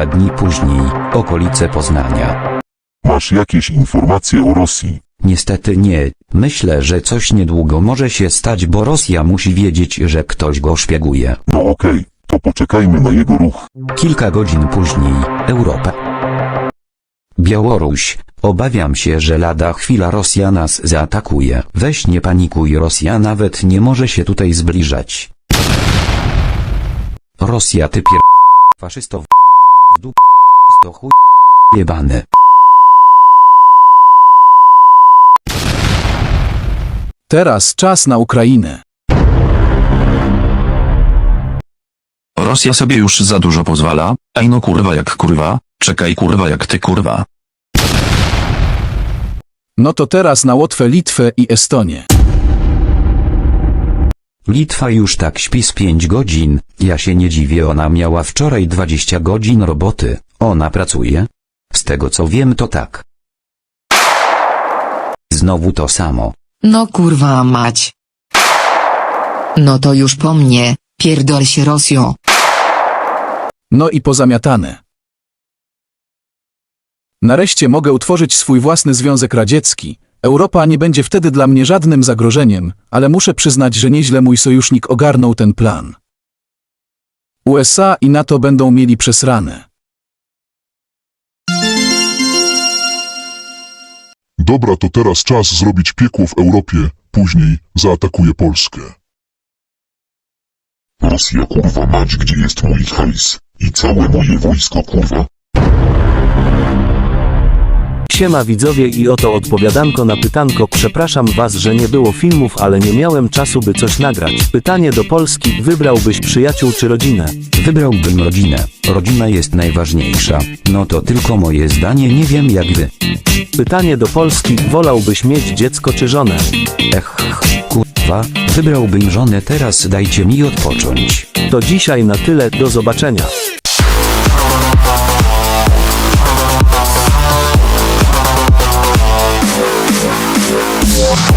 kilka dni później, okolice Poznania. Masz jakieś informacje o Rosji? Niestety nie, myślę, że coś niedługo może się stać, bo Rosja musi wiedzieć, że ktoś go szpieguje. No okej, to poczekajmy na jego ruch. Kilka godzin później, Europa. Białoruś, obawiam się, że lada chwila Rosja nas zaatakuje. Weź nie panikuj, Rosja nawet nie może się tutaj zbliżać. Rosja ty pier... faszysto w w dup... to chuj jebany. Teraz czas na Ukrainę. Rosja sobie już za dużo pozwala, ej no kurwa jak kurwa, czekaj kurwa jak ty kurwa. No to teraz na Łotwę, Litwę i Estonię. Litwa już tak śpi z 5 godzin, ja się nie dziwię ona miała wczoraj 20 godzin roboty, ona pracuje? Z tego co wiem to tak. Znowu to samo. No kurwa mać. No to już po mnie, pierdol się Rosjo. No i pozamiatane. Nareszcie mogę utworzyć swój własny Związek Radziecki. Europa nie będzie wtedy dla mnie żadnym zagrożeniem, ale muszę przyznać, że nieźle mój sojusznik ogarnął ten plan. USA i NATO będą mieli przesrane. Dobra, to teraz czas zrobić piekło w Europie, później zaatakuje Polskę. Rosja kurwa mać, gdzie jest mój hajs? I całe moje wojsko kurwa? Siema widzowie i oto odpowiadanko na pytanko. Przepraszam was, że nie było filmów, ale nie miałem czasu, by coś nagrać. Pytanie do Polski: wybrałbyś przyjaciół czy rodzinę? Wybrałbym rodzinę. Rodzina jest najważniejsza. No to tylko moje zdanie, nie wiem jak wy. Pytanie do Polski: wolałbyś mieć dziecko czy żonę? Ech, kurwa, wybrałbym żonę teraz dajcie mi odpocząć. To dzisiaj na tyle, do zobaczenia. Thank.